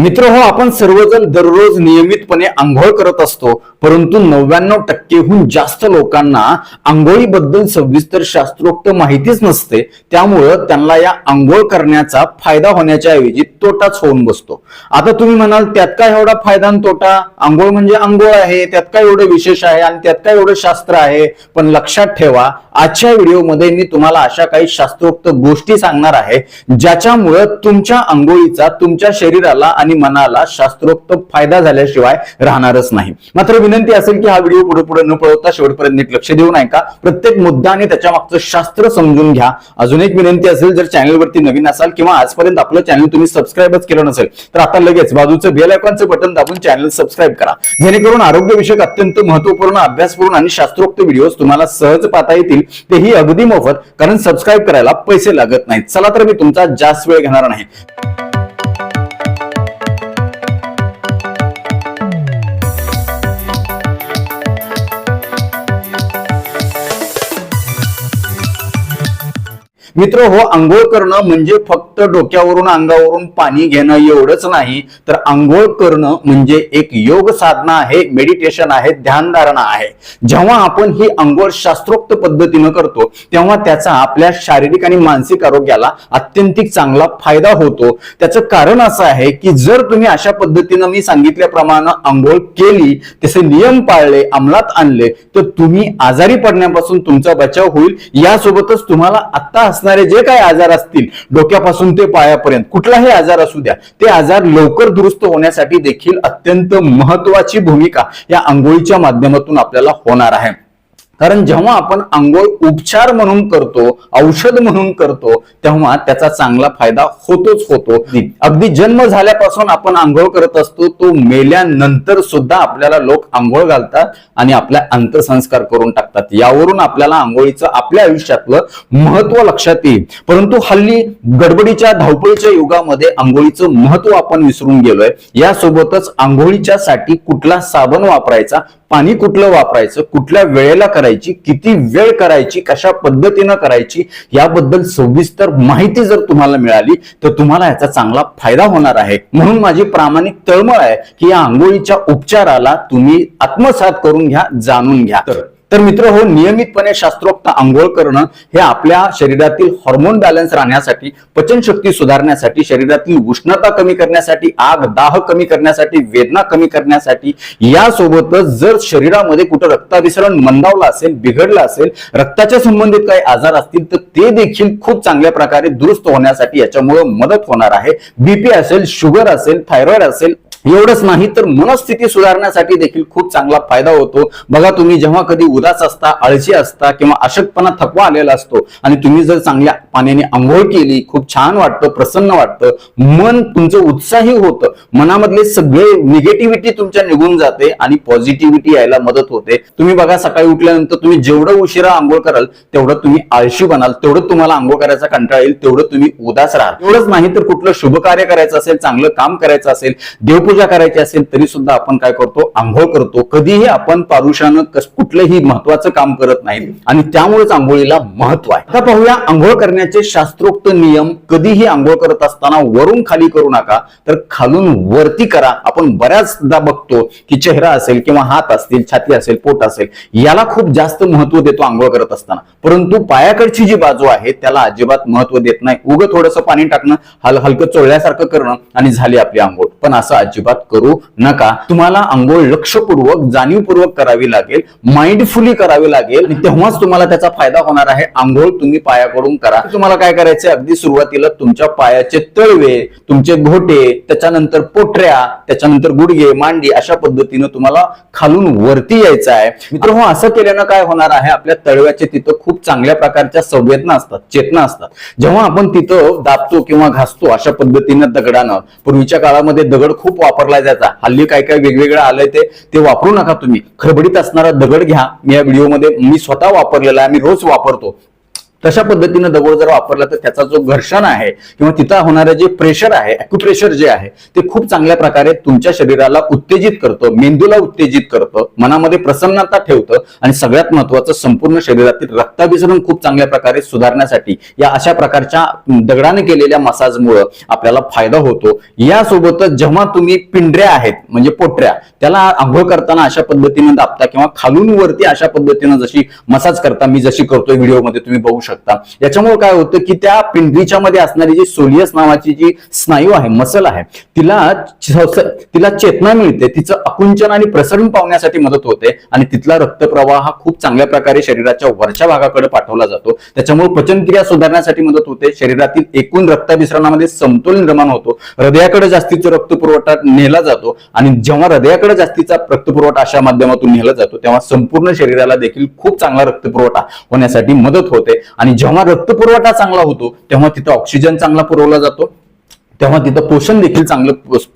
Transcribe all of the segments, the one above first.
मित्र हो आपण सर्वजण दररोज नियमितपणे आंघोळ करत असतो परंतु नव्याण्णव टक्केहून जास्त लोकांना आंघोळीबद्दल सविस्तर शास्त्रोक्त माहितीच नसते. त्यामुळं त्यांना या आंघोळ करण्याचा फायदा होण्याच्या ऐवजी तोटाच होऊन बसतो. आता तुम्ही म्हणाल त्यात काय एवढा फायदा आणि तोटा? आंघोळ म्हणजे आंघोळ आहे त्यात काय एवढं विशेष आहे आणि त्यात काय एवढं शास्त्र आहे? पण लक्षात ठेवा आजच्या व्हिडिओमध्ये मी तुम्हाला अशा काही शास्त्रोक्त गोष्टी सांगणार आहे ज्याच्यामुळं तुमच्या आंघोळीचा तुमच्या शरीराला आणि मनाला शास्त्रोक्त फायदा झाल्याशिवाय राहणारच नाही. मात्र विनंती असेल की हा व्हिडिओ पुढे पुढे न पळवता शेवटपर्यंत नीट लक्ष देऊ नये का प्रत्येक मुद्दा आणि त्याच्या मागचं शास्त्र समजून घ्या. अजून एक विनंती असेल जर चॅनलवरती नवीन असाल किंवा आजपर्यंत आपलं चॅनल तुम्ही सबस्क्राईबच केलं नसेल तर आता लगेच बाजूचं बेल आयकॉनचं बटन दाबून चॅनल सबस्क्राईब करा. जेणेकरून आरोग्यविषयक अत्यंत महत्त्वपूर्ण अभ्यासपूर्ण आणि शास्त्रोक्त व्हिडिओज तुम्हाला सहज पाहता येतील. तेही अगदी मोफत कारण सबस्क्राईब करायला पैसे लागत नाहीत. चला तर मी तुमचा जास्त वेळ घेणार नाही. मित्र हो आंघोळ करणं म्हणजे फक्त डोक्यावरून अंगावरून पाणी घेणं एवढंच नाही. तर आंघोळ करणं म्हणजे एक योग साधना आहे मेडिटेशन आहे ध्यानधारणा आहे. जेव्हा आपण ही आंघोळ शास्त्रोक्त पद्धतीनं करतो तेव्हा त्याचा आपल्या शारीरिक आणि मानसिक आरोग्याला अत्यंतिक चांगला फायदा होतो. त्याचं कारण असं आहे की जर तुम्ही अशा पद्धतीनं मी सांगितल्याप्रमाणे आंघोळ केली तसे नियम पाळले अंमलात आणले तर तुम्ही आजारी पडण्यापासून तुमचा बचाव होईल. यासोबतच तुम्हाला आता असणारे जे काही आजार असतील डोक्यापासून ते पायापर्यंत कुठलाही आजार असू द्या ते आजार लवकर दुरुस्त होण्यासाठी देखील अत्यंत महत्वाची भूमिका या आंघोळीच्या माध्यमातून आपल्याला होणार आहे. कारण जेव्हा आपण आंघोळ उपचार म्हणून करतो औषध म्हणून करतो तेव्हा त्याचा चांगला फायदा होतोच होतो. अगदी जन्म झाल्यापासून आपण आंघोळ करत असतो तो मेल्यानंतर सुद्धा आपल्याला लोक आंघोळ घालतात आणि आपल्या अंतसंस्कार करून टाकतात. यावरून आपल्याला आंघोळीचं आपल्या आयुष्यातलं महत्त्व लक्षात येईल. परंतु हल्ली गडबडीच्या धावपळीच्या युगामध्ये आंघोळीचं महत्त्व आपण विसरून गेलोय. यासोबतच आंघोळीच्या साठी कुठला साबण वापरायचा पाणी कुठलं वापरायचं कुठल्या वेळेला करायची किती वेळ करायची कशा पद्धतीनं करायची याबद्दल सविस्तर माहिती जर तुम्हाला मिळाली तर तुम्हाला याचा चांगला फायदा होणार आहे. म्हणून माझी प्रामाणिक तळमळ आहे की या आंघोळीच्या उपचाराला तुम्ही आत्मसात करून घ्या जाणून घ्या. तर तर मित्र हो नियमितपणे शास्त्रोक्त आंघोळ करणं हे आपल्या शरीरातील हॉर्मोन बॅलन्स राहण्यासाठी पचनशक्ती सुधारण्यासाठी शरीरातील उष्णता कमी करण्यासाठी आग दाह कमी करण्यासाठी वेदना कमी करण्यासाठी यासोबतच जर शरीरामध्ये कुठं रक्ताभिसरण मंदावलं असेल बिघडलं असेल रक्ताच्या संबंधित काही आजार असतील तर ते देखील खूप चांगल्या प्रकारे दुरुस्त होण्यासाठी याच्यामुळे मदत होणार आहे. बीपी असेल शुगर असेल थायरॉइड असेल एवढंच नाही तर मनस्थिती सुधारण्यासाठी देखील खूप चांगला फायदा होतो. बघा तुम्ही जेव्हा कधी उदास असता आळशी असता किंवा अशक्तपणा थकवा आलेला असतो आणि तुम्ही जर चांगल्या पाण्याने आंघोळ केली खूप छान वाटतं प्रसन्न वाटतं मन तुमचं उत्साही होतं मनामधले सगळे निगेटिव्हिटी तुमच्या निघून जाते आणि पॉझिटिव्हिटी यायला मदत होते. तुम्ही बघा सकाळी उठल्यानंतर तुम्ही जेवढं उशिरा आंघोळ कराल तेवढं तुम्ही आळशी बनाल तेवढं तुम्हाला आंघोळ करायचा कंटाळा येईल तेवढं तुम्ही उदास राहाल. एवढंच नाही तर कुठलं शुभ कार्य करायचं असेल चांगलं काम करायचं असेल पूजा करायची असेल तरी सुद्धा आपण काय करतो? आंघोळ करतो. कधीही आपण पारुषानं कुठलंही महत्वाचं काम करत नाही. आणि त्यामुळेच आंघोळीला महत्त्व आहे. आता पाहूया आंघोळ करण्याचे शास्त्रोक्त नियम कधीही आंघोळ करत असताना वरून खाली करू नका तर खालून वरती करा. आपण बऱ्याचदा बघतो की चेहरा असेल किंवा हात असतील छाती असेल पोट असेल याला खूप जास्त महत्त्व देतो आंघोळ करत असताना. परंतु पायाकडची जी बाजू आहे त्याला अजिबात महत्त्व देत नाही. उगं थोडंसं पाणी टाकणं हल हलकं चोळल्यासारखं करणं आणि झाली आपली आंघोळ. पण असं अजिबात करू नका. तुम्हाला आंघोळ लक्षपूर्वक जाणीवपूर्वक करावी लागेल माइंडफुली करावी लागेल. आणि तेव्हाच तुम्हाला त्याचा फायदा होणार आहे. आंघोळ तुम्ही पायाकडून करा. तुम्हाला काय करायचे अगदी सुरुवातीला तुमच्या पायाचे तळवे तुमचे घोटे त्याच्यानंतर पोटऱ्या त्याच्यानंतर गुडघे मांडी अशा पद्धतीनं तुम्हाला खालून वरती यायचं आहे मित्र हो असं केल्यानं काय होणार आहे? आपल्या तळव्याचे तिथं खूप चांगल्या प्रकारच्या संवेदना असतात चेतना असतात. जेव्हा आपण तिथं दाबतो किंवा घासतो अशा पद्धतीनं दगडानं पूर्वीच्या काळामध्ये दगड खूप वापरला जायचा. हल्ली काय काय वेगवेगळं आलंय ते ते वापरू नका तुम्ही. खडबडीत असणारा दगड घ्या. मी या व्हिडिओमध्ये मी स्वतः वापरलेला आहे. मी रोज वापरतो. तशा पद्धतीनं दगड जर वापरला तर त्याचा जो घर्षण आहे किंवा तिथं होणारं जे प्रेशर आहे अॅक्युप्रेशर जे आहे ते खूप चांगल्या प्रकारे तुमच्या शरीराला उत्तेजित करतं मेंदूला उत्तेजित करतं मनामध्ये प्रसन्नता ठेवतं आणि सगळ्यात महत्वाचं संपूर्ण शरीरातील रक्ताभिसरण खूप चांगल्या प्रकारे सुधारण्यासाठी या अशा प्रकारच्या दगडाने केलेल्या मसाजमुळं आपल्याला फायदा होतो. यासोबतच जेव्हा तुम्ही पिंढऱ्या आहेत म्हणजे पोटऱ्या त्याला आंघोळ करताना अशा पद्धतीने दाबता किंवा खालून वरती अशा पद्धतीनं जशी मसाज करता मी जशी करतोय व्हिडिओमध्ये तुम्ही बघू शकता. याच्यामुळे काय होतं की त्या पिंडरीच्या मध्ये असणारी जी सोलियस नावाची जी स्नायू आहे मसल आहे तिला तिला चेतना मिळते तिचं अकुंचन आणि प्रसरण पावण्यासाठी मदत होते आणि तिथला रक्तप्रवाह हा खूप चांगल्या प्रकारे शरीराच्या वरच्या भागाकडे पाठवला जातो. त्याच्यामुळे पचनक्रिया सुधारण्यासाठी मदत होते. शरीरातील एकूण रक्ताभिसरणामध्ये समतोल निर्माण होतो. हृदयाकडे जास्तीचा रक्तपुरवठा नेला जातो आणि जेव्हा हृदयाकडे जास्तीचा रक्तपुरवठा अशा माध्यमातून नेला जातो तेव्हा संपूर्ण शरीराला देखील खूप चांगला रक्तपुरवठा होण्यासाठी मदत होते. आणि जेव्हा रक्तपुरवठा चांगला होतो तेव्हा तिथं ऑक्सिजन चांगला पुरवला जातो. तेव्हा तिथं पोषण देखील चांगलं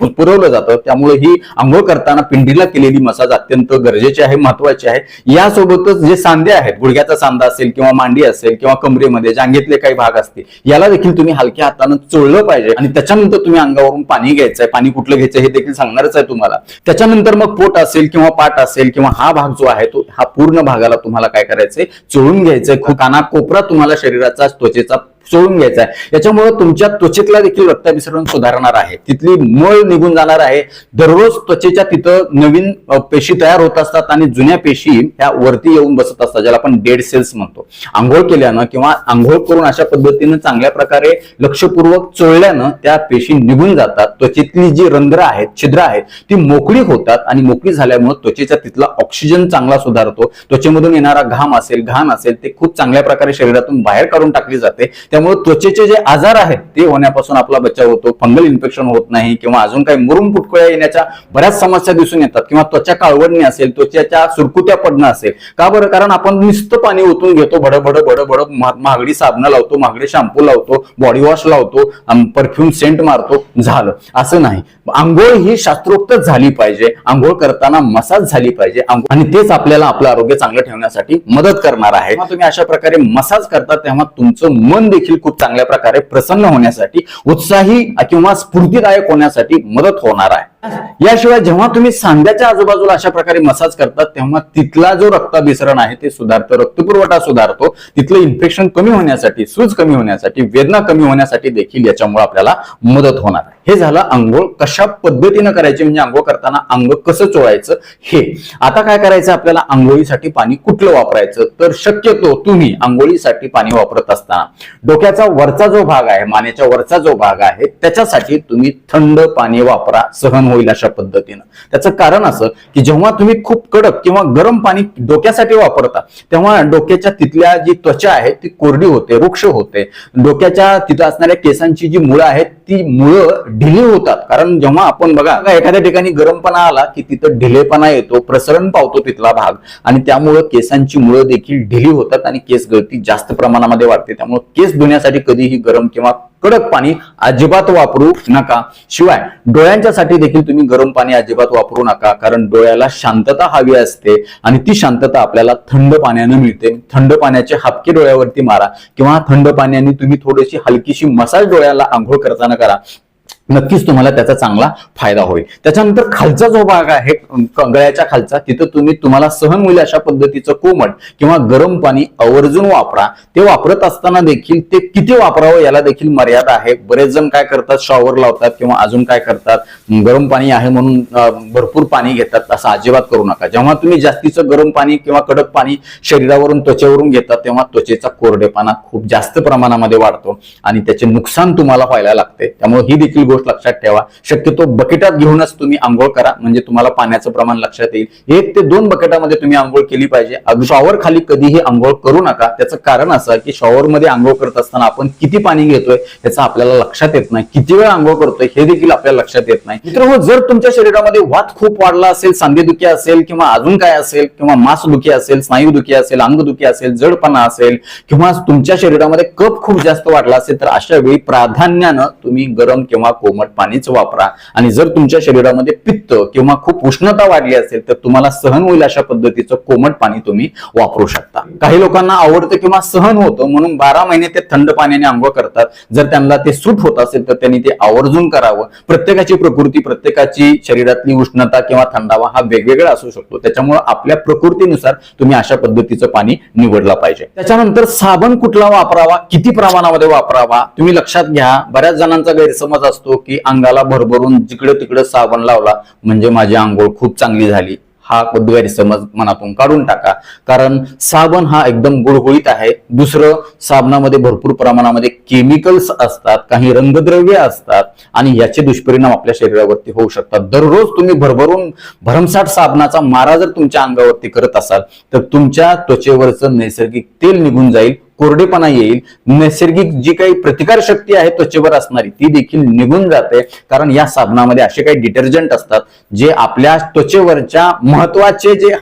पुरवलं जातं. त्यामुळे ही आंघोळ करताना पिंडीला केलेली मसाज अत्यंत गरजेची आहे महत्वाची आहे. यासोबतच जे सांधे आहेत गुडघ्याचा सांधा असेल किंवा मांडी असेल किंवा कमरेमध्ये जांगेतले काही भाग असतील याला देखील तुम्ही हलक्या हातानं चोळलं पाहिजे. आणि त्याच्यानंतर तुम्ही अंगावरून पाणी घ्यायचंय. पाणी कुठलं घ्यायचं हे देखील सांगणारच आहे तुम्हाला. त्याच्यानंतर मग पोट असेल किंवा पाठ असेल किंवा हा भाग जो आहे तो हा पूर्ण भागाला तुम्हाला काय करायचंय? चोळून घ्यायचंय. खूप काना कोपरा तुम्हाला शरीराचा त्वचेचा चोळून घ्यायचा आहे. याच्यामुळे तुमच्या त्वचेतला देखील रक्ताभिसरण सुधारणार आहे. तिथली मळ निघून जाणार आहे. दररोज त्वचेच्या तिथं नवीन पेशी तयार होत असतात आणि जुन्या पेशी ह्या वरती येऊन बसत असतात ज्याला आपण डेड सेल्स म्हणतो. आंघोळ केल्यानं किंवा आंघोळ करून अशा पद्धतीनं चांगल्या प्रकारे लक्षपूर्वक चोळल्यानं त्या पेशी निघून जातात. त्वचेतली जी रंध्र आहेत छिद्र आहेत ती मोकळी होतात आणि मोकळी झाल्यामुळे त्वचेचा तिथला ऑक्सिजन चांगला सुधारतो. त्वचेमधून येणारा घाम असेल घाण असेल ते खूप चांगल्या प्रकारे शरीरातून बाहेर काढून टाकली जाते. त्यामुळे त्वचेचे जे आजार आहेत ते होण्यापासून आपला बचाव होतो फंगल इन्फेक्शन होत नाही किंवा अजून काही मुरुम फुटकुळ्या येण्याच्या बऱ्याच समस्या दिसून येतात किंवा त्वचा काळवडणी असेल त्वचेच्या सुरकुत्या पडणं असेल. का बरं? कारण आपण नुसतं पाणी ओतून घेतो बड बड बड बड महा- महागडी साबणं लावतो महागडे शॅम्पू लावतो बॉडी वॉश लावतो परफ्यूम सेंट मारतो झालं. असं नाही. आंघोळ ही शास्त्रोक्त झाली पाहिजे. आंघोळ करताना मसाज झाली पाहिजे. आणि तेच आपल्याला आपलं आरोग्य चांगलं ठेवण्यासाठी मदत करणार आहे. तुम्ही अशा प्रकारे मसाज करता तेव्हा तुमचं मन देखील देखील खूप चांगल्या प्रकारे प्रसन्न होण्यासाठी उत्साही किंवा स्फूर्तीदायक होण्यासाठी मदत होणार आहे. याशिवाय जेव्हा तुम्ही सांध्याच्या आजूबाजूला अशा प्रकारे मसाज करतात तेव्हा तिथला जो रक्ताभिसरण आहे ते सुधारतं रक्तपुरवठा सुधारतो. तिथलं इन्फेक्शन कमी होण्यासाठी सूज कमी होण्यासाठी वेदना कमी होण्यासाठी देखील याच्यामुळे आपल्याला मदत होणार हे झालं आंघोळ. कशा पद्धतीनं करायची? म्हणजे आंघोळ करताना अंग कसं चोळायचं? हे. आता काय करायचं? आपल्याला आंघोळीसाठी पाणी कुठलं वापरायचं? तर शक्यतो तुम्ही आंघोळीसाठी पाणी वापरत असताना डोक्याचा वरचा जो भाग आहे मानेच्या वरचा जो भाग आहे त्याच्यासाठी तुम्ही थंड पाणी वापरा सहन होईल अशा पद्धतीनं. त्याचं कारण असं की जेव्हा तुम्ही खूप कडक किंवा गरम पाणी डोक्यासाठी वापरता तेव्हा डोक्याच्या तिथल्या जी त्वचा आहे ती कोरडी होते वृक्ष होते. डोक्याच्या तिथं असणाऱ्या केसांची जी मुळं आहेत ती मुळं ढिली होतात. कारण जेव्हा आपण बघा बघा, एखाद्या ठिकाणी गरमपणा आला की तिथं ढिलेपणा येतो प्रसरण पावतो तिथला भाग आणि त्यामुळं केसांची मुळं देखील ढिली होतात आणि केस गळती जास्त प्रमाणामध्ये वाढते. त्यामुळे केस धुण्यासाठी कधीही गरम किंवा कडक पाणी अजिबात वापरू नका. शिवाय डोळ्यांच्यासाठी देखील तुम्ही गरम पाणी अजिबात वापरू नका कारण डोळ्याला शांतता हवी असते आणि ती शांतता आपल्याला थंड पाण्यानं मिळते. थंड पाण्याचे हापके डोळ्यावरती मारा किंवा थंड पाण्याने तुम्ही थोडीशी हलकीशी मसाज डोळ्याला आंघोळ करताना करा. नक्कीच तुम्हाला त्याचा चांगला फायदा होईल. त्याच्यानंतर खालचा जो भाग आहे गळ्याच्या खालचा तिथं तुम्ही तुम्हाला सहन होईल अशा पद्धतीचं कोमट किंवा गरम पाणी आवर्जून वापरा. ते वापरत असताना देखील ते किती वापरावं याला देखील मर्यादा आहे. बरेच जण काय करतात शॉवर लावतात किंवा अजून काय करतात गरम पाणी आहे म्हणून भरपूर पाणी घेतात असं अजिबात करू नका. जेव्हा तुम्ही जास्तीचं गरम पाणी किंवा कडक पाणी शरीरावरून त्वचेवरून घेतात तेव्हा त्वचेचा कोरडेपणा खूप जास्त प्रमाणामध्ये वाढतो आणि त्याचे नुकसान तुम्हाला व्हायला लागते. त्यामुळे ही देखील गोष्ट लक्षात ठेवा. शक्यतो बकेटात घेऊनच तुम्ही आंघोळ करा. म्हणजे तुम्हाला पाण्याचं प्रमाण लक्षात येईल. एक ते दोन बकेटामध्ये तुम्ही आंघोळ केली पाहिजे. शॉवर खाली कधीही आंघोळ करू नका. त्याचं कारण असं की शॉवरमध्ये आंघोळ करत असताना आपण किती पाणी घेतोय याचं आपल्याला लक्षात येत नाही. किती वेळ आंघोळ करतोय हे देखील आपल्याला लक्षात येत नाही. मित्र हो, जर तुमच्या शरीरामध्ये वात खूप वाढला असेल सांधेदुखी असेल किंवा अजून काय असेल किंवा मांसदुखी असेल स्नायूदुखी असेल अंगदुखी असेल जडपणा असेल किंवा तुमच्या शरीरामध्ये कप खूप जास्त वाढला असेल तर अशा वेळी प्राधान्यानं तुम्ही गरम किंवा कोमट पाणीच वापरा. आणि जर तुमच्या शरीरामध्ये पित्त किंवा खूप उष्णता वाढली असेल तर तुम्हाला सहन होईल अशा पद्धतीचं कोमट पाणी तुम्ही वापरू शकता. काही लोकांना आवडतं किंवा सहन होतं म्हणून बारा महिने ते थंड पाण्याने आंघोळ करतात. जर त्यांना ते सूट होत असेल तर त्यांनी ते आवर्जून करावं. प्रत्येकाची प्रकृती प्रत्येकाची शरीरातली उष्णता किंवा थंडावा हा वेगवेगळा असू शकतो. त्याच्यामुळे आपल्या प्रकृतीनुसार तुम्ही अशा पद्धतीचं पाणी निवडलं पाहिजे. त्याच्यानंतर साबण कुठला वापरावा? किती प्रमाणामध्ये वापरावा? तुम्ही लक्षात घ्या. बऱ्याच जणांचा गैरसमज असतो. की अंगाला भरभरून जिकडे तिकडे साबण लावला म्हणजे माझी आंघोळ खूप चांगली झाली. हा गैरसमज मनातून काढून टाका. कारण साबण हा एकदम गुळगुळीत आहे. दुसरं साबणामध्ये भरपूर प्रमाणामध्ये केमिकल्स असतात काही रंगद्रव्य असतात आणि याचे दुष्परिणाम आपल्या शरीरावरती होऊ शकतात. दररोज तुम्ही भरभरून भरमसाठ साबणाचा मारा जर तुमच्या अंगावरती करत असाल तर तुमच्या त्वचेवरचं नैसर्गिक तेल निघून जाईल. कोरडेपणा येईल नैसर्गिक जी काही प्रतिकार शक्ती आहे त्वचेवर असणारी ती देखील निघून जाते. कारण या साबणामध्ये असे काही डिटर्जंट असतात जे आपल्या त्वचेवरच्या महत्त्वाचे जे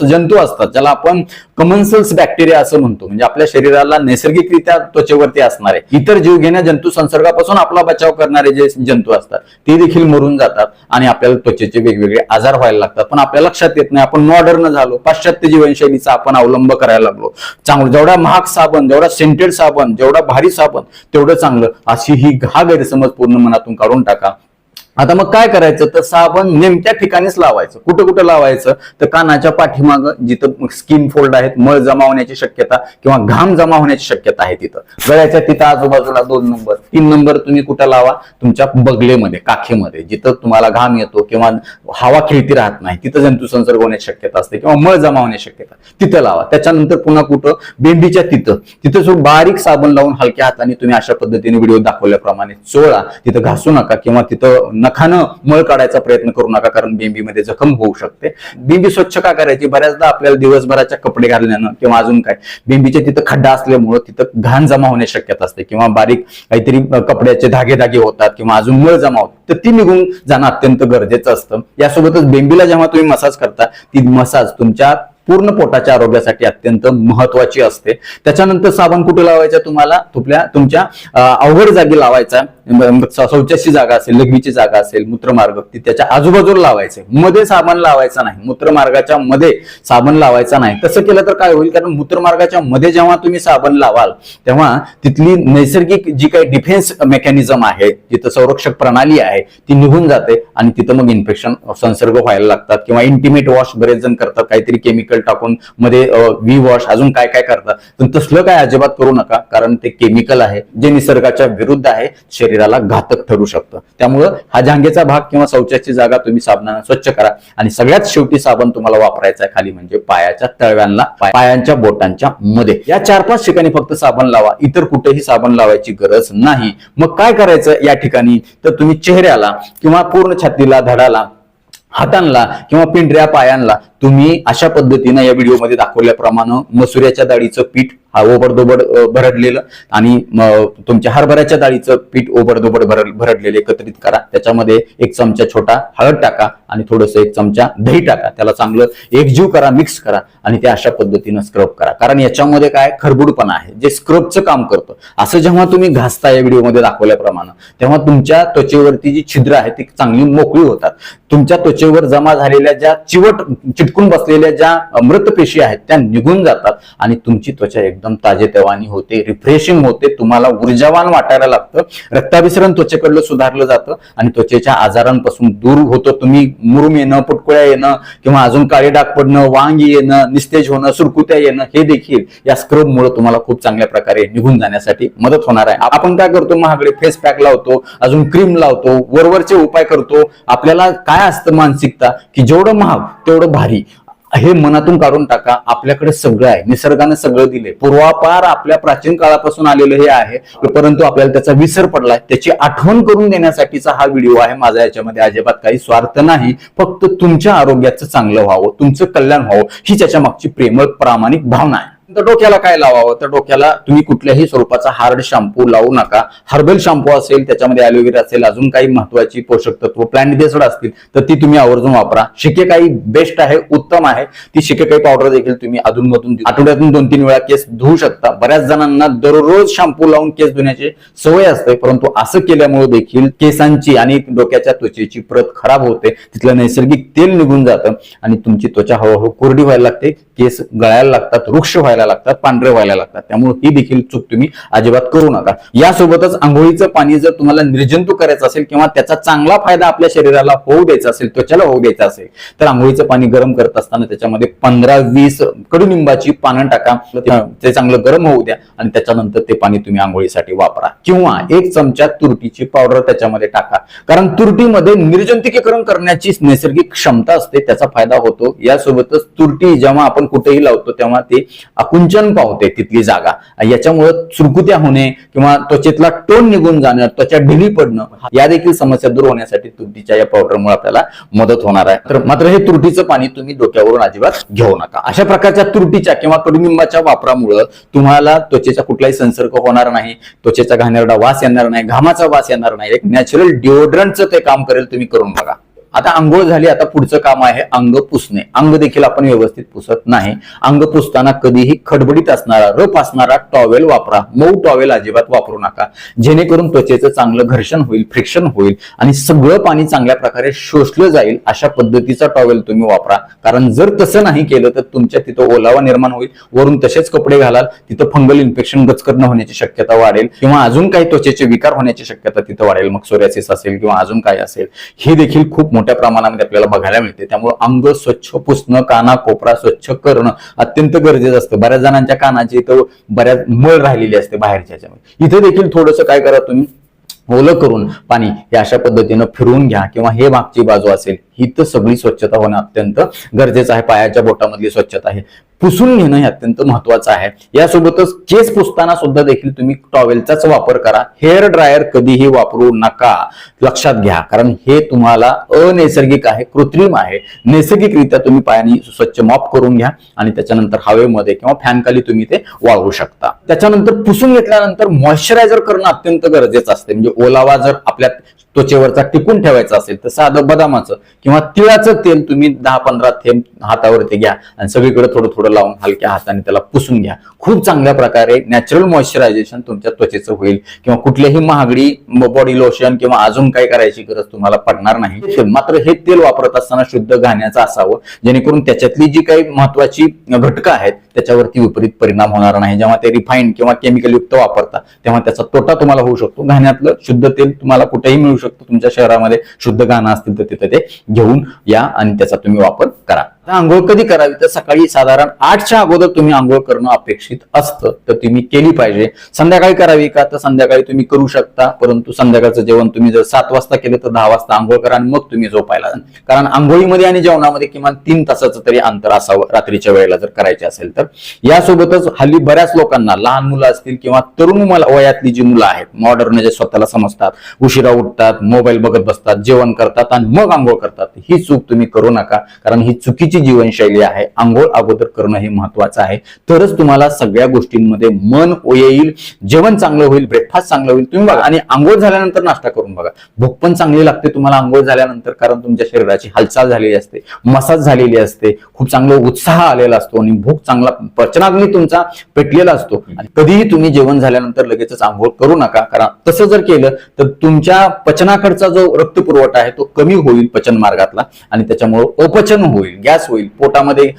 जंतू असतात ज्याला आपण कमन्सल्स बॅक्टेरिया असं म्हणतो. म्हणजे आपल्या शरीराला नैसर्गिकरित्या त्वचेवरती असणारे इतर जीवघेण्या जंतू संसर्गापासून आपला बचाव करणारे जे जंतू असतात ते देखील मरून जातात आणि आपल्याला त्वचेचे वेगवेगळे आजार व्हायला लागतात. पण आपल्या लक्षात येत नाही आपण मॉडर्न झालो पाश्चात्य जीवनशैलीचा आपण अवलंब करायला लागलो. चांगलं जेवढा महाग साबण जेवढा सेंटेड साबण जेवढा भारी साबण तेवढं चांगलं. अशी ही हा गैरसमज पूर्ण मनातून काढून टाका. आता मग काय करायचं? तर साबण नेमक्या ठिकाणीच लावायचं. कुठं कुठं लावायचं? तर कानाच्या पाठीमागं जिथं स्किन फोल्ड आहेत मळ जमा होण्याची शक्यता किंवा घाम जमा होण्याची शक्यता आहे तिथं. गळ्याच्या तिथं आजूबाजूला दोन नंबर तीन नंबर तुम्ही कुठं लावा? तुमच्या बगलेमध्ये काखेमध्ये. जिथं तुम्हाला घाम येतो किंवा हवा खेळती राहत नाही तिथं जंतू संसर्ग होण्याची शक्यता असते किंवा मळ जमा होण्याची शक्यता. तिथं लावा. त्याच्यानंतर पुन्हा कुठं? बेंबीच्या तिथं. तिथं जो बारीक साबण लावून हलक्या हाताने तुम्ही अशा पद्धतीने व्हिडिओ दाखवल्याप्रमाणे चोळा. तिथं घासू नका किंवा तिथं नखानं मळ काढायचा प्रयत्न करू नका कारण बेंबीमध्ये जखम होऊ शकते. बेंबी स्वच्छ का करायची? बऱ्याचदा आपल्याला दिवसभराच्या कपडे घालण्यानं किंवा अजून काय बेंबीच्या तिथं खड्डा असल्यामुळं तिथं घाण जमा होण्याची शक्यता असते. किंवा बारीक काहीतरी कपड्याचे धागे धागे होतात किंवा अजून मळ जमा होत तर ती निघून जाणं अत्यंत गरजेचं असतं. यासोबतच बेंबीला जेव्हा तुम्ही मसाज करता ती मसाज तुमच्या पूर्ण पोटाच्या आरोग्यासाठी अत्यंत महत्वाची असते. त्याच्यानंतर साबण कुठे लावायचा तुम्हाला? तुपल्या तुमच्या अवघड जागी लावायचा. शौचाची जागा असेल लघवीची जागा असेल मूत्रमार्ग ती त्याच्या आजूबाजूला लावायचे. मध्ये साबण लावायचा नाही. मूत्रमार्गाच्या मध्ये साबण लावायचा नाही. तसं केलं तर काय होईल? कारण मूत्रमार्गाच्या मध्ये जेव्हा तुम्ही साबण लावाल तेव्हा तिथली नैसर्गिक जी काही डिफेन्स मेकॅनिझम आहे जिथं संरक्षक प्रणाली आहे ती निघून जाते आणि तिथं मग इन्फेक्शन संसर्ग व्हायला लागतात किंवा इंटिमेट वॉश बरेच जण करतात. काहीतरी केमिकल टाकून मध्ये वी वॉश अजून काय काय करतात पण तसलं काय अजिबात करू नका कारण ते केमिकल आहे जे निसर्गाच्या विरुद्ध आहे शरीराला घातक ठरू शकतं. त्यामुळं हा जांगेचा भाग किंवा शौचाची जागा तुम्ही साबणानं स्वच्छ करा. आणि सगळ्यात शेवटी साबण तुम्हाला वापरायचा आहे खाली म्हणजे पायाच्या तळव्यांना पायांच्या बोटांच्या मध्ये. या चार पाच ठिकाणी फक्त साबण लावा. इतर कुठेही साबण लावायची गरज नाही. मग काय करायचं या ठिकाणी? तर तुम्ही चेहऱ्याला किंवा पूर्ण छातीला धडाला हातांना किंवा पिंढऱ्या पायांना तुम्ही अशा पद्धतीनं या व्हिडिओमध्ये दाखवल्याप्रमाणे मसुऱ्याच्या डाळीचं पीठ हा ओबडदोबड भरडलेलं आणि तुमच्या हरभऱ्याच्या डाळीचं पीठ ओबडदोबड भर भरडलेलं एकत्रित करा. त्याच्यामध्ये एक चमचा छोटा हळद टाका आणि थोडंसं एक चमचा दही टाका. त्याला चांगलं एकजीव करा मिक्स करा आणि ते अशा पद्धतीनं स्क्रब करा. कारण याच्यामध्ये काय? खरबुडपणा आहे. जे स्क्रबचं काम करतं. असं जेव्हा तुम्ही घासता या व्हिडिओमध्ये दाखवल्याप्रमाणे तेव्हा तुमच्या त्वचेवरती जी छिद्र आहे ती चांगली मोकळी होतात. तुमच्या त्वचेवर जमा झालेल्या ज्या चिवट चिटकून बसलेल्या ज्या मृत पेशी आहेत त्या निघून जातात आणि तुमची त्वचा एकदम ताजेतवानी होते रिफ्रेशिंग होते तुम्हाला ऊर्जावान वाटायला लागतं. रक्ताभिसरण त्वचेकडलं सुधारलं जातं आणि त्वचेच्या आजारांपासून दूर होतं तुम्ही. मुरुम येणं पुटकुळ्या येणं किंवा अजून काळे डाग पडणं वांग येणं निस्तेज होणं सुरकुत्या येणं हे देखील या स्क्रब मुळे तुम्हाला खूप चांगल्या प्रकारे निघून जाण्यासाठी मदत होणार आहे. आपण काय करतो? महागडे फेस पॅक लावतो अजून क्रीम लावतो वरवरचे उपाय करतो. आपल्याला काय असतं मानसिकता? की जेवढं महाग तेवढं भारी. हे मनातून काढून टाका. आपल्याकडे सगळं आहे. निसर्गाने सगळं दिले पूर्वापार आपल्या प्राचीन काळापासून आलेलं हे आहे. परंतु आपल्याला त्याचा विसर पडलाय. त्याची आठवण करून देण्यासाठीचा हा व्हिडिओ आहे. माझा याच्यामध्ये अजिबात काही स्वार्थ नाही. फक्त तुमच्या आरोग्याचं चांगलं व्हावं. तुमचं कल्याण व्हावं. ही त्याच्या मागची प्रेमळ प्रामाणिक भावना आहे. तर डोक्याला काय लावावं? तर डोक्याला तुम्ही कुठल्याही स्वरूपाचा हार्ड शॅम्पू लावू नका. हर्बल शॅम्पू असेल त्याच्यामध्ये अलोवेरा असेल अजून काही महत्वाची पोषक तत्व प्लांट बेस्ड असतील तर ती तुम्ही आवर्जून वापरा. शिकेकाई बेस्ट आहे उत्तम आहे. ती शिकेकाई पावडर देखील तुम्ही अधूनमधून आठवड्यातून दोन तीन वेळा केस धुवू शकता. बऱ्याच जणांना दररोज शॅम्पू लावून केस धुण्याची सवय असते परंतु असं केल्यामुळे देखील केसांची आणि डोक्याच्या त्वचेची प्रत खराब होते. तिथलं नैसर्गिक तेल निघून जातं आणि तुमची त्वचा हळूहळू कोरडी व्हायला लागते केस गळायला लागतात वृक्ष व्हायला लागतात पांढरे व्हायला लागतात. त्यामुळे ही देखील चूक तुम्ही अजिबात करू नका. यासोबतच आंघोळीचं पाणी जर तुम्हाला निर्जंतू करायचं असेल किंवा त्याचा चांगला फायदा आपल्या शरीराला होऊ द्यायचा असेल त्वचाला होऊ द्यायचा असेल तर आंघोळीचं पाणी गरम करत असताना त्याच्यामध्ये पंधरा वीस कडुनिंबाची पानं टाका. ते चांगलं गरम होऊ द्या आणि त्याच्यानंतर ते पाणी तुम्ही आंघोळीसाठी वापरा. किंवा एक चमचा तुरटीची पावडर त्याच्यामध्ये टाका. कारण तुरटीमध्ये निर्जंतुकीकरण करण्याची नैसर्गिक क्षमता असते त्याचा फायदा होतो. यासोबतच तुरटी जेव्हा आपण कुठेही लावतो तेव्हा ते आकुंचन पावते तिथली जागा. याच्यामुळे सुरकुत्या होणे किंवा त्वचेतला टोन निघून जाणं त्वचा ढिली पडणं या देखील समस्या दूर होण्यासाठी तुरटीच्या या पावडरमुळे आपल्याला मदत होणार आहे. तर मात्र हे तुरटीचं पाणी तुम्ही डोक्यावरून अजिबात घेऊ नका. अशा प्रकारच्या तुरटीच्या किंवा कडुनिंबाच्या वापरामुळं तुम्हाला त्वचेचा कुठलाही संसर्ग होणार नाही त्वचेचा घाणेरडा वास येणार नाही घामाचा वास येणार नाही. एक नॅचरल डिओड्रंटचं ते काम करेल तुम्ही करून बघा. आता आंघोळ झाली आता पुढचं काम आहे अंग पुसणे. अंग देखील आपण व्यवस्थित पुसत नाही. अंग पुसताना कधीही खडबडीत असणारा रफ असणारा टॉवेल वापरा. मऊ टॉवेल अजिबात वापरू नका. जेणेकरून त्वचेचं चांगलं घर्षण होईल फ्रिक्शन होईल आणि सगळं पाणी चांगल्या प्रकारे शोषलं जाईल अशा पद्धतीचा टॉवेल तुम्ही वापरा. कारण जर तसं नाही केलं तर तुमच्या तिथं ओलावा निर्माण होईल. वरून तसेच कपडे घालाल तिथं फंगल इन्फेक्शन गचकरणं होण्याची शक्यता वाढेल किंवा अजून काही त्वचेचे विकार होण्याची शक्यता तिथं वाढेल. मग सोऱ्यासिस असेल किंवा अजून काय असेल. हे देखील खूप मोठ्या प्रमाणामध्ये आपल्याला बघायला मिळते. त्यामुळे अंग स्वच्छ पुसणं काना कोपरा स्वच्छ करणं अत्यंत गरजेचं असतं. बऱ्याच जणांच्या कानाची इथं बऱ्याच मळ राहिलेली असते बाहेरच्या याच्यामध्ये इथे देखील थोडंसं काय करा तुम्ही? ओलं करून पाणी हे अशा पद्धतीनं फिरवून घ्या किंवा हे मागची बाजू असेल ही तर सगळी स्वच्छता होणं अत्यंत गरजेचं आहे. पायाच्या बोटामधली स्वच्छता आहे. पुसून घेणं हे अत्यंत महत्वाचं आहे. यासोबतच केस पुसताना सुद्धा देखील तुम्ही टॉवेलचाच वापर करा. हेअर ड्रायर कधीही वापरू नका. लक्षात घ्या. कारण हे तुम्हाला अनैसर्गिक आहे कृत्रिम आहे. नैसर्गिकरित्या तुम्ही पायानी स्वच्छ मॉप करून घ्या आणि त्याच्यानंतर हवेमध्ये किंवा फॅन खाली तुम्ही ते वाळवू शकता. त्याच्यानंतर पुसून घेतल्यानंतर मॉइश्चरायझर करणं अत्यंत गरजेचं असते. म्हणजे ओलावा जर आपल्या त्वचेवरचा टिकून ठेवायचा असेल तर साधं बदामाचं किंवा तिळाचं तेल तुम्ही दहा पंधरा थेंब हातावरती घ्या आणि सगळीकडे थोडं थोडं लावून हलक्या हाताने त्याला पुसून घ्या. खूप चांगल्या प्रकारे नॅचरल मॉइश्चरायझेशन तुमच्या त्वचेचं होईल किंवा कुठल्याही महागडी बॉडी लोशन किंवा अजून काही करायची गरज तुम्हाला पडणार नाही. मात्र हे तेल वापरत असताना शुद्ध घाण्याचं असावं. जेणेकरून त्याच्यातली जी काही महत्वाची घटकं आहेत त्याच्यावरती विपरीत परिणाम होणार नाही. जेव्हा ते रिफाईंड किंवा केमिकल युक्त वापरता तेव्हा त्याचा तोटा तुम्हाला होऊ शकतो. घाण्यातलं शुद्ध तेल तुम्हाला कुठेही मिळू शकतो तुमच्या शहरामध्ये शुद्ध गाणं असतील तर तिथे ते घेऊन या आणि त्याचा तुम्ही वापर करा. आंघोळ कधी करावी? तर सकाळी साधारण आठच्या अगोदर तुम्ही आंघोळ करणं अपेक्षित असतं. तर तुम्ही केली पाहिजे. संध्याकाळी करावी का? तर संध्याकाळी तुम्ही करू शकता. परंतु संध्याकाळचं जेवण तुम्ही जर सात वाजता केलं तर दहा वाजता आंघोळ करा आणि मग तुम्ही झोपायला जा. कारण आंघोळीमध्ये आणि जेवणामध्ये किमान तीन तासाचं तरी अंतर असावं रात्रीच्या वेळेला जर करायचे असेल तर. यासोबतच हल्ली बऱ्याच लोकांना लहान मुलं असतील किंवा तरुण वयातली जी मुलं आहेत मॉडर्न जे स्वतःला समजतात उशिरा उठतात मोबाईल बघत बसतात जेवण करतात आणि मग आंघोळ करतात ही चूक तुम्ही करू नका. कारण ही चुकीची जीवनशैली आहे आंघोळ अगोदर करणं हे महत्वाचं आहे. तरच तुम्हाला सगळ्या गोष्टींमध्ये मन येईल जेवण चांगलं होईल ब्रेकफास्ट चांगलं होईल तुम्ही बघा. आणि आंघोळ झाल्यानंतर नाश्ता करून बघा. भूक पण चांगली लागते तुम्हाला आंघोळ झाल्यानंतर कारण तुमच्या शरीराची हालचाल झालेली असते मसाज झालेली असते खूप चांगला उत्साह आलेला असतो आणि भूक चांगला पचनाग्नी तुमचा पेटलेला असतो. आणि कधीही तुम्ही जेवण झाल्यानंतर लगेचच आंघोळ करू नका कारण तसं जर केलं तर तुमच्या पचनाकडचा जो रक्त पुरवठा आहे तो कमी होईल पचन मार्गातला आणि त्याच्यामुळे अपचन होईल. गॅस होईल. पोटामध्ये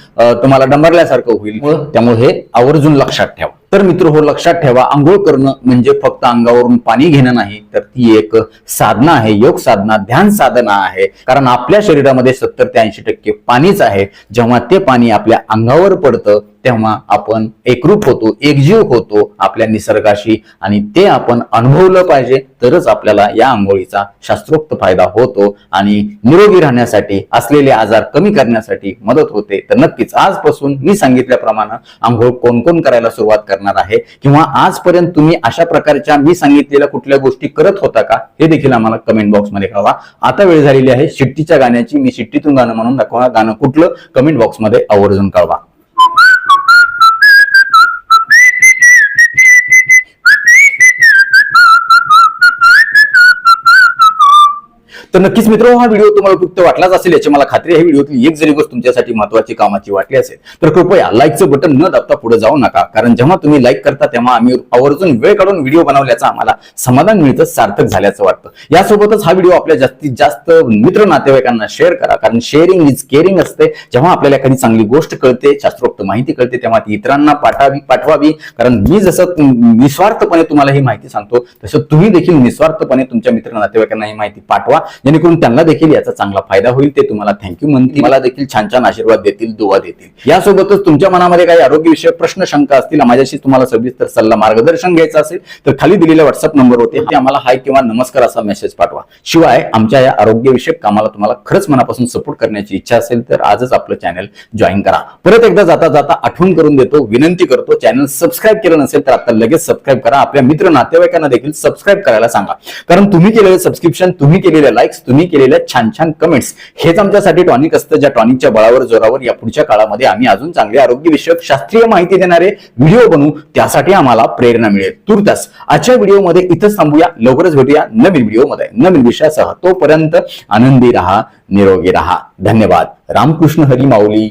तुम्हाला डंबरल्यासारखं होईल. त्यामुळे हे आवर्जून लक्षात ठेवा. तर मित्र हो लक्षात ठेवा आंघोळ करणं म्हणजे फक्त अंगावरून पाणी घेणं नाही तर ती एक साधना आहे योग साधना ध्यान साधना आहे. कारण आपल्या शरीरामध्ये सत्तर ते ऐंशी टक्के पाणीच आहे. जेव्हा ते पाणी आपल्या अंगावर पडतं तेव्हा आपण एकरूप होतो एकजीव होतो आपल्या निसर्गाशी आणि ते आपण अनुभवलं पाहिजे तरच आपल्याला या आंघोळीचा शास्त्रोक्त फायदा होतो आणि निरोगी राहण्यासाठी असलेले आजार कमी करण्यासाठी मदत होते. तर नक्कीच आजपासून मी सांगितल्याप्रमाणे आंघोळ कोण कोण करायला सुरुवात करणार आहे? किंवा आजपर्यंत तुम्ही अशा प्रकारच्या मी सांगितलेल्या कुठल्या गोष्टी करत होता का? हे देखील आम्हाला कमेंट बॉक्समध्ये कळवा. आता वेळ झालेली आहे. शिट्टीच्या गाण्याची मी शिट्टीतून गाणं म्हणून दाखवा गाणं कुठलं? कमेंट बॉक्समध्ये आवर्जून कळवा. तर नक्कीच मित्र हा व्हिडिओ तुम्हाला उपयुक्त वाटलाच असेल याची मला खात्री आहे. व्हिडिओतली एक जरी गोष्ट तुमच्यासाठी महत्वाची कामाची वाटली असेल तर कृपया लाईकचं बटन न दाबता पुढे जाऊ नका. कारण जेव्हा तुम्ही लाईक करता तेव्हा आम्ही आवर्जून वेळ काढून व्हिडिओ बनवल्याचं आम्हाला समाधान मिळतं सार्थक झाल्याचं वाटतं. यासोबतच हा व्हिडिओ आपल्या जास्तीत जास्त मित्र नातेवाईकांना शेअर करा. कारण शेअरिंग इज केअरिंग असते. जेव्हा आपल्याला एखादी चांगली गोष्ट कळते शास्त्रोक्त माहिती कळते तेव्हा ती इतरांना पाठावी पाठवावी. कारण मी जसं निस्वार्थपणे तुम्हाला ही माहिती सांगतो तसं तुम्ही देखील निस्वार्थपणे तुमच्या मित्र नातेवाईकांना ही माहिती पाठवा. जेणेकरून त्यांना देखील याचा चांगला फायदा होईल ते तुम्हाला थँक्यू म्हणतील. मला देखील छान छान आशीर्वाद देतील दुवा देतील. यासोबतच तुमच्या मनामध्ये काही आरोग्यविषयक प्रश्न शंका असतील माझ्याशी तुम्हाला सविस्तर सल्ला मार्गदर्शन घ्यायचं असेल तर खाली दिलेल्या व्हॉट्सअप नंबर होते ते आम्हाला हाय किंवा नमस्कार असा मेसेज पाठवा. शिवाय आमच्या या आरोग्यविषयक कामाला तुम्हाला खरंच मनापासून सपोर्ट करण्याची इच्छा असेल तर आजच आपलं चॅनल जॉईन करा. परत एकदा जाता जाता आठवण करून देतो विनंती करतो चॅनल सबस्क्राईब केलं नसेल तर आता लगेच सबस्क्राईब करा. आपल्या मित्र नातेवाईकांना देखील सबस्क्राईब करायला सांगा. कारण तुम्ही केलेलं सबस्क्रिप्शन तुम्ही केलेले लाईक्स तुम्ही केलेल्या छान छान कमेंट्स हेच आमच्यासाठी टॉनिक असतं ज्या टॉनिकच्या बळावर जोरावर या पुढच्या काळामध्ये आम्ही अजून चांगले आरोग्यविषयक शास्त्रीय माहिती देणारे व्हिडिओ बनवू. त्यासाठी आम्हाला प्रेरणा मिळेल. तुर्तास आजच्या व्हिडिओमध्ये इथंच थांबूया. लवकरच भेटूया नवीन व्हिडिओमध्ये नवीन विषयासह तोपर्यंत आनंदी राहा निरोगी राहा. धन्यवाद. रामकृष्ण हरी माऊली.